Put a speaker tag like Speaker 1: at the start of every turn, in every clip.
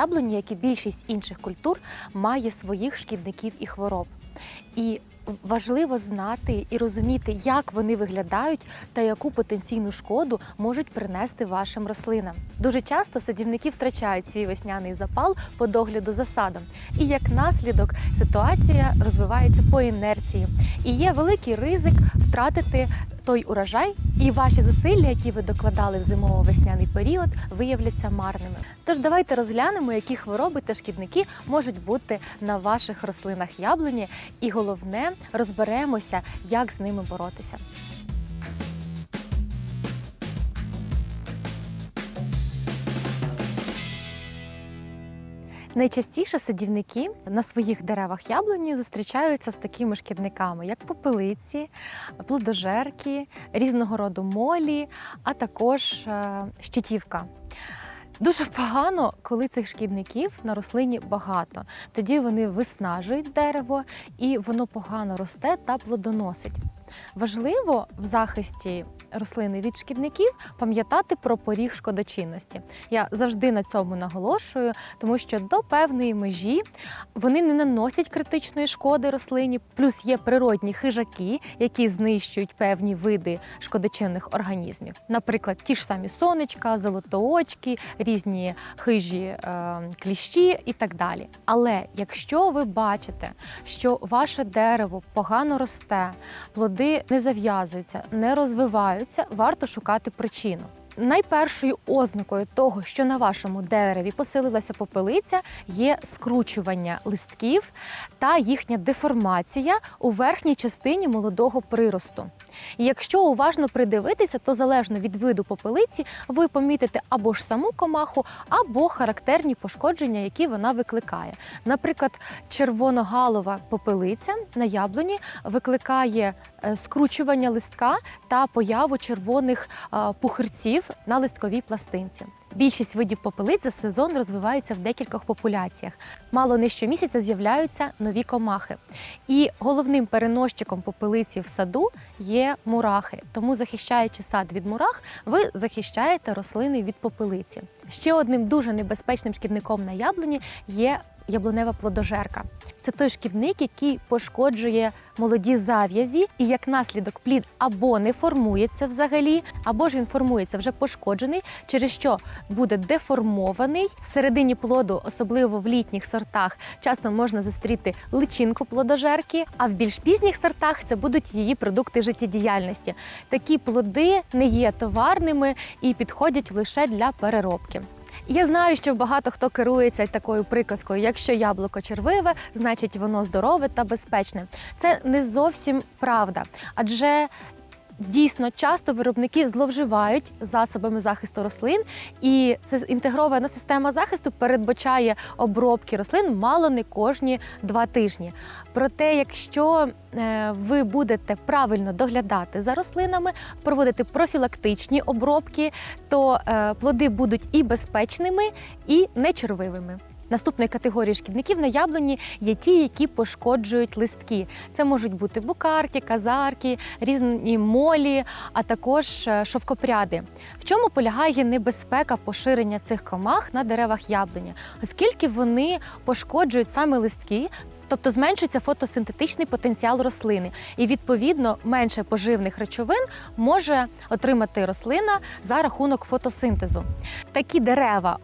Speaker 1: Яблуні, як і більшість інших культур, має своїх шкідників і хвороб. І важливо знати і розуміти, як вони виглядають та яку потенційну шкоду можуть принести вашим рослинам. Дуже часто садівники втрачають свій весняний запал по догляду за садом. І як наслідок ситуація розвивається по інерції. І є великий ризик втратити той урожай, і ваші зусилля, які ви докладали в зимово-весняний період, виявляться марними. Тож давайте розглянемо, які хвороби та шкідники можуть бути на ваших рослинах яблуні, і головне розберемося, як з ними боротися. Найчастіше садівники на своїх деревах яблуні зустрічаються з такими шкідниками, як попелиці, плодожерки, різного роду молі, а також е, щитівка. Дуже погано, коли цих шкідників на рослині багато. Тоді вони виснажують дерево і воно погано росте та плодоносить. Важливо в захисті рослини від шкідників пам'ятати про поріг шкодочинності. Я завжди на цьому наголошую, тому що до певної межі вони не наносять критичної шкоди рослині, плюс є природні хижаки, які знищують певні види шкодочинних організмів. Наприклад, ті ж самі сонечка, золотоочки, різні хижі е, кліщі і так далі. Але якщо ви бачите, що ваше дерево погано росте, плоди не зав'язуються, не розвиваються, варто шукати причину. Найпершою ознакою того, що на вашому дереві поселилася попелиця, є скручування листків та їхня деформація у верхній частині молодого приросту. І якщо уважно придивитися, то залежно від виду попелиці, ви помітите або ж саму комаху, або характерні пошкодження, які вона викликає. Наприклад, червоногалова попелиця на яблуні викликає скручування листка та появу червоних е, пухирців на листковій пластинці. Більшість видів попелиць за сезон розвиваються в декількох популяціях. Мало не щомісяця з'являються нові комахи. І головним переносчиком попелиці в саду є мурахи. Тому, захищаючи сад від мурах, ви захищаєте рослини від попелиці. Ще одним дуже небезпечним шкідником на яблуні є яблунева плодожерка. Це той шкідник, який пошкоджує молоді зав'язі, і як наслідок плід або не формується взагалі, або ж він формується вже пошкоджений, через що буде деформований. Всередині плоду, особливо в літніх сортах, часто можна зустріти личинку плодожерки, а в більш пізніх сортах це будуть її продукти життєдіяльності. Такі плоди не є товарними і підходять лише для переробки. Я знаю, що багато хто керується такою приказкою: якщо яблуко червиве, значить воно здорове та безпечне. Це не зовсім правда, адже Дійсно, часто виробники зловживають засобами захисту рослин, і інтегрована система захисту передбачає обробки рослин мало не кожні два тижні. Проте, якщо е, ви будете правильно доглядати за рослинами, проводити профілактичні обробки, то е, плоди будуть і безпечними, і нечервивими. Наступної категорії шкідників на яблуні є ті, які пошкоджують листки. Це можуть бути букарки, казарки, різні молі, а також е, шовкопряди. В чому полягає небезпека поширення цих комах на деревах яблуні, оскільки вони пошкоджують саме листки. Тобто зменшується фотосинтетичний потенціал рослини, і відповідно менше поживних речовин може отримати рослина за рахунок фотосинтезу. Такі дерева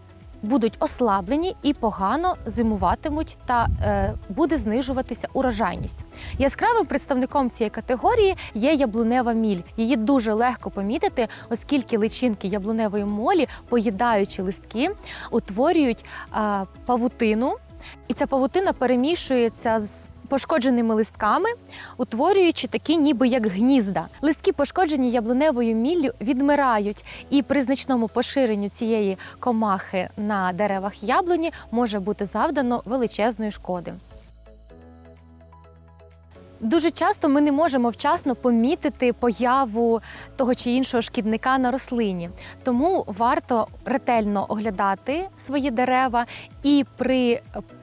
Speaker 1: будуть ослаблені і погано зимуватимуть та е, буде знижуватися урожайність. Яскравим представником цієї категорії є яблунева міль. Її дуже легко помітити, оскільки личинки яблуневої молі, поїдаючи листки, утворюють е, павутину, і ця павутина перемішується з пошкодженими листками, утворюючи такі, ніби як гнізда. Листки, пошкоджені яблуневою міллю, відмирають, і при значному поширенню цієї комахи на деревах яблуні може бути завдано величезної шкоди. Дуже часто ми не можемо вчасно помітити появу того чи іншого шкідника на рослині, тому варто ретельно оглядати свої дерева і при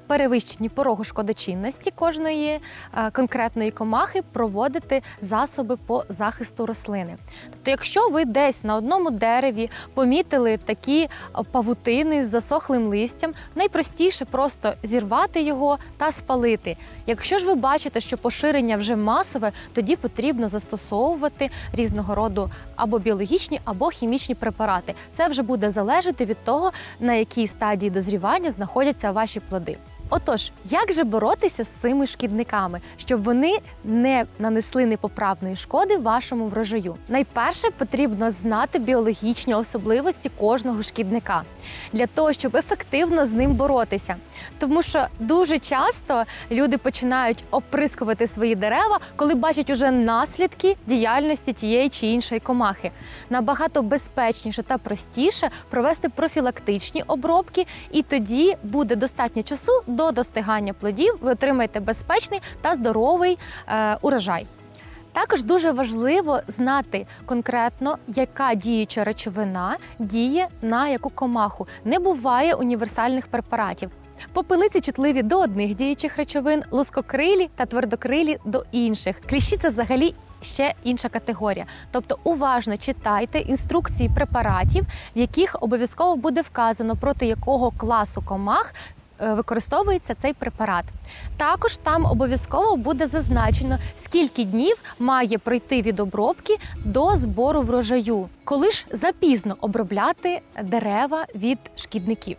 Speaker 1: перевищенні порогу шкодочинності кожної е, конкретної комахи проводити засоби по захисту рослини. Тобто, якщо ви десь на одному дереві помітили такі е, павутини з засохлим листям, найпростіше просто зірвати його та спалити. Якщо ж ви бачите, що поширення вже масове, тоді потрібно застосовувати різного роду або біологічні, або хімічні препарати. Це вже буде залежати від того, на якій стадії дозрівання знаходяться ваші плоди. Отож, як же боротися з цими шкідниками, щоб вони не нанесли непоправної шкоди вашому врожаю? Найперше потрібно знати біологічні особливості кожного шкідника для того, щоб ефективно з ним боротися. Тому що дуже часто люди починають оприскувати свої дерева, коли бачать уже наслідки діяльності тієї чи іншої комахи. Набагато безпечніше та простіше провести профілактичні обробки, і тоді буде достатньо часу до достигання плодів. Ви отримаєте безпечний та здоровий е, урожай. Також дуже важливо знати конкретно, яка діюча речовина діє на яку комаху. Не буває універсальних препаратів. Попелиці чутливі до одних діючих речовин, лускокрилі та твердокрилі до інших. Кліщі це взагалі ще інша категорія. Тобто уважно читайте інструкції препаратів, в яких обов'язково буде вказано проти якого класу комах. Е, Використовується цей препарат. Також там обов'язково буде зазначено, скільки днів має пройти від обробки до збору врожаю, коли ж запізно обробляти дерева від шкідників.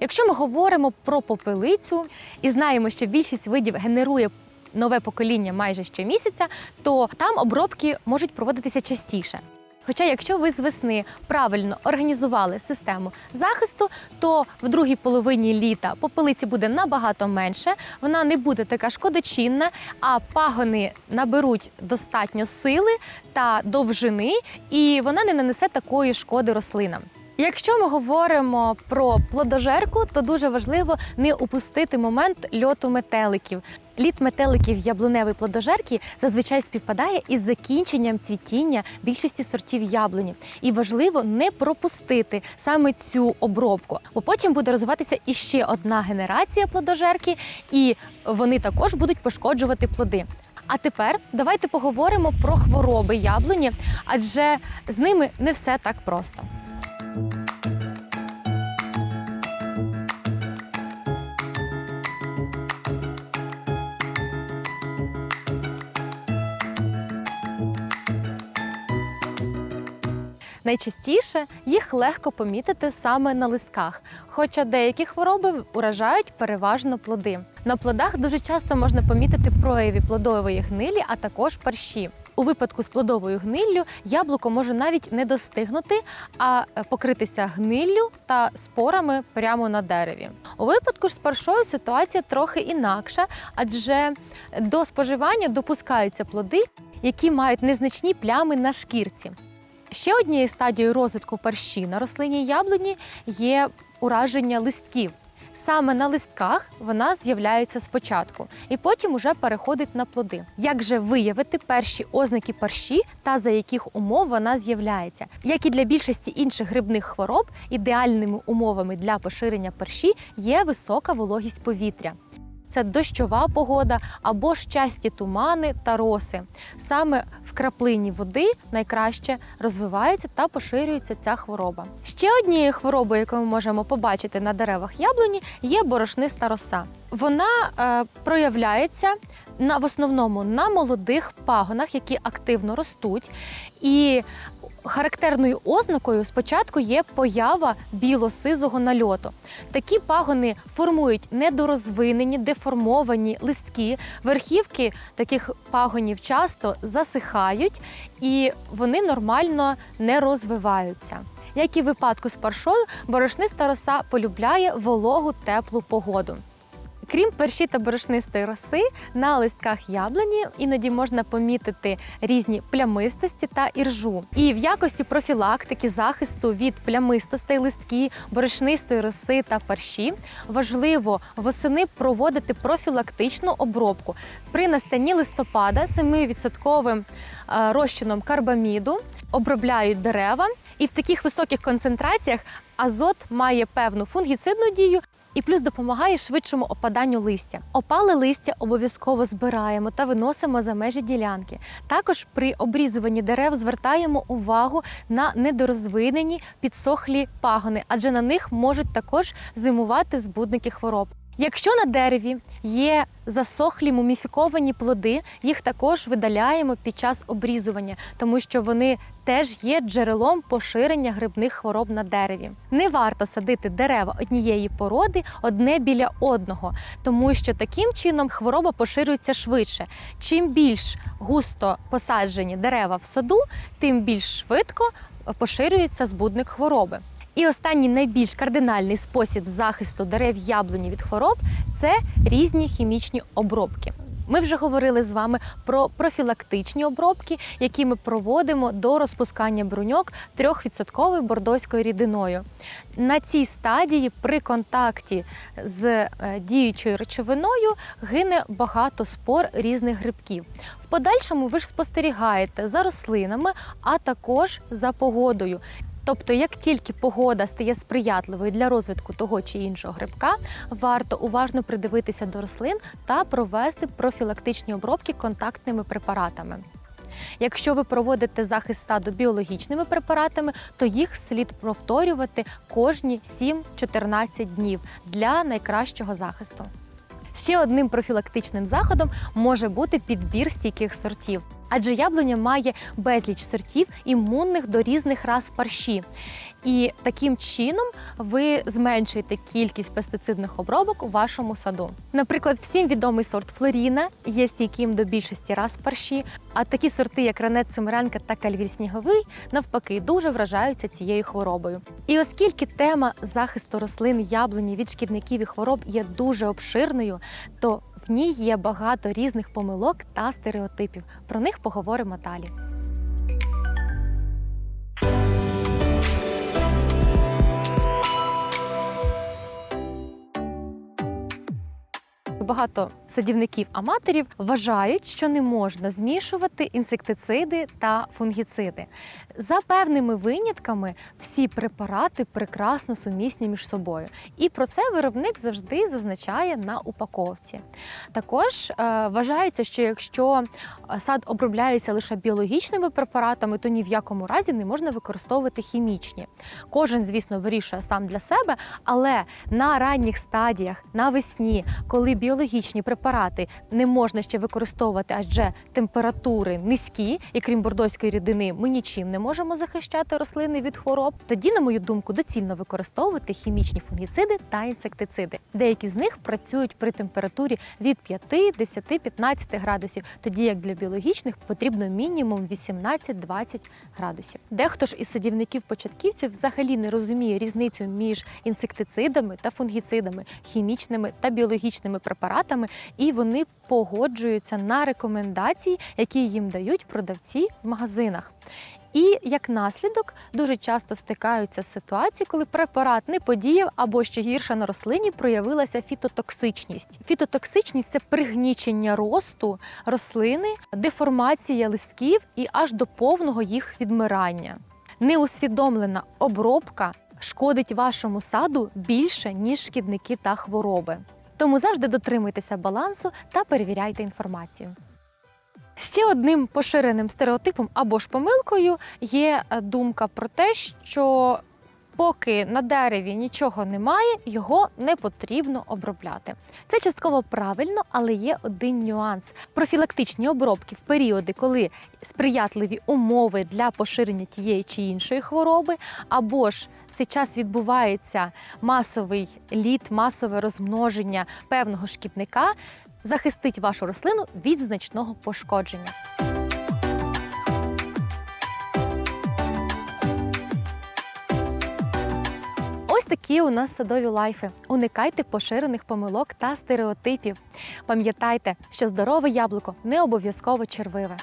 Speaker 1: Якщо ми говоримо про попелицю і знаємо, що більшість видів генерує нове покоління майже щомісяця, то там обробки можуть проводитися частіше. Хоча, якщо ви з весни правильно організували систему захисту, то в другій половині літа попелиці буде набагато менше, вона не буде така шкодочинна, а пагони наберуть достатньо сили та довжини, і вона не нанесе такої шкоди рослинам. Якщо ми говоримо про плодожерку, то дуже важливо не упустити момент льоту метеликів. Літ метеликів яблуневої плодожерки зазвичай співпадає із закінченням цвітіння більшості сортів яблуні. І важливо не пропустити саме цю обробку, бо потім буде розвиватися іще одна генерація плодожерки, і вони також будуть пошкоджувати плоди. А тепер давайте поговоримо про хвороби яблуні, адже з ними не все так просто. Найчастіше їх легко помітити саме на листках, хоча деякі хвороби уражають переважно плоди. На плодах дуже часто можна помітити прояви плодової гнилі, а також парші. У випадку з плодовою гниллю яблуко може навіть не достигнути, а покритися гниллю та спорами прямо на дереві. У випадку ж з паршою ситуація трохи інакша, адже до споживання допускаються плоди, які мають незначні плями на шкірці. Ще однією стадією розвитку парші на рослині яблуні є ураження листків. Саме на листках вона з'являється спочатку і потім уже переходить на плоди. Як же виявити перші ознаки парші та за яких умов вона з'являється? Як і для більшості інших грибних хвороб, ідеальними умовами для поширення парші є висока вологість повітря. Це дощова погода або ж часті тумани та роси. Саме в краплині води найкраще розвивається та поширюється ця хвороба. Ще однією хворобою, яку ми можемо побачити на деревах яблуні, є борошниста роса. Вона е, проявляється на в основному на молодих пагонах, які активно ростуть, і Характерною ознакою спочатку є поява біло-сизого нальоту. Такі пагони формують недорозвинені, деформовані листки. Верхівки таких пагонів часто засихають і вони нормально не розвиваються. Як і в випадку з паршою, борошниста роса полюбляє вологу теплу погоду. Крім перші та борошнистої роси, на листках яблуні іноді можна помітити різні плямистості та іржу. І в якості профілактики захисту від плямистостей листки, борошнистої роси та парші важливо восени проводити профілактичну обробку при настанні листопада 7% е, розчином карбаміду обробляють дерева, і в таких високих концентраціях азот має певну фунгіцидну дію. І плюс допомагає швидшому опаданню листя. Опале листя обов'язково збираємо та виносимо за межі ділянки. Також при обрізуванні дерев звертаємо увагу на недорозвинені підсохлі пагони, адже на них можуть також зимувати збудники хвороб. Якщо на дереві є засохлі муміфіковані плоди, їх також видаляємо під час обрізування, тому що вони теж є джерелом поширення грибних хвороб на дереві. Не варто садити дерева однієї породи одне біля одного, тому що таким чином хвороба поширюється швидше. Чим більш густо посаджені дерева в саду, тим більш швидко поширюється збудник хвороби. І останній найбільш кардинальний спосіб захисту дерев яблуні від хвороб це різні хімічні обробки. Ми вже говорили з вами про профілактичні обробки, які ми проводимо до розпускання бруньок 3% бордоською рідиною. На цій стадії при контакті з е, діючою речовиною гине багато спор різних грибків. В подальшому ви ж спостерігаєте за рослинами, а також за погодою. Тобто, як тільки погода стає сприятливою для розвитку того чи іншого грибка, варто уважно придивитися до рослин та провести профілактичні обробки контактними препаратами. Якщо ви проводите захист саду біологічними препаратами, то їх слід повторювати кожні 7-14 днів для найкращого захисту. Ще одним профілактичним заходом може бути підбір стійких сортів. Адже яблуня має безліч сортів, імунних до різних рас парші. І таким чином ви зменшуєте кількість пестицидних обробок у вашому саду. Наприклад, всім відомий сорт Флоріна є стійким до більшості рас парші, а такі сорти, як Ранет Цимиренка та Кальвіль Сніговий, навпаки, дуже вражаються цією хворобою. І оскільки тема захисту рослин яблуні від шкідників і хвороб є дуже обширною, то ній є багато різних помилок та стереотипів. Про них поговоримо далі. Багато садівників-аматорів вважають, що не можна змішувати інсектициди та фунгіциди. За певними винятками, всі препарати прекрасно сумісні між собою. І про це виробник завжди зазначає на упаковці. Також е, вважається, що якщо сад обробляється лише біологічними препаратами, то ні в якому разі не можна використовувати хімічні. Кожен, звісно, вирішує сам для себе, але на ранніх стадіях, навесні, коли біологічні препарати не можна ще використовувати, адже температури низькі, і крім бордоської рідини, ми нічим не можемо захищати рослини від хвороб. Тоді, на мою думку, доцільно використовувати хімічні фунгіциди та інсектициди. Деякі з них працюють при температурі від 5, 10, 15 градусів, тоді як для біологічних потрібно мінімум 18-20 градусів. Дехто ж із садівників-початківців взагалі не розуміє різницю між інсектицидами та фунгіцидами, хімічними та біологічними препаратами, і вони погоджуються на рекомендації, які їм дають продавці в магазинах. І як наслідок дуже часто стикаються з ситуацією, коли препарат не подіяв або ще гірше на рослині проявилася фітотоксичність. Фітотоксичність це пригнічення росту рослини, деформація листків і аж до повного їх відмирання. Неусвідомлена обробка шкодить вашому саду більше ніж шкідники та хвороби. Тому завжди дотримуйтеся балансу та перевіряйте інформацію. Ще одним поширеним стереотипом або ж помилкою є е, думка про те, що Поки на дереві нічого немає, його не потрібно обробляти. Це частково правильно, але є один нюанс. Профілактичні обробки в періоди, коли сприятливі умови для поширення тієї чи іншої хвороби, або ж цей час відбувається масовий літ, масове розмноження певного шкідника, захистить вашу рослину від значного пошкодження. Такі у нас садові лайфи. Уникайте поширених помилок та стереотипів. Пам'ятайте, що здорове яблуко не обов'язково червиве.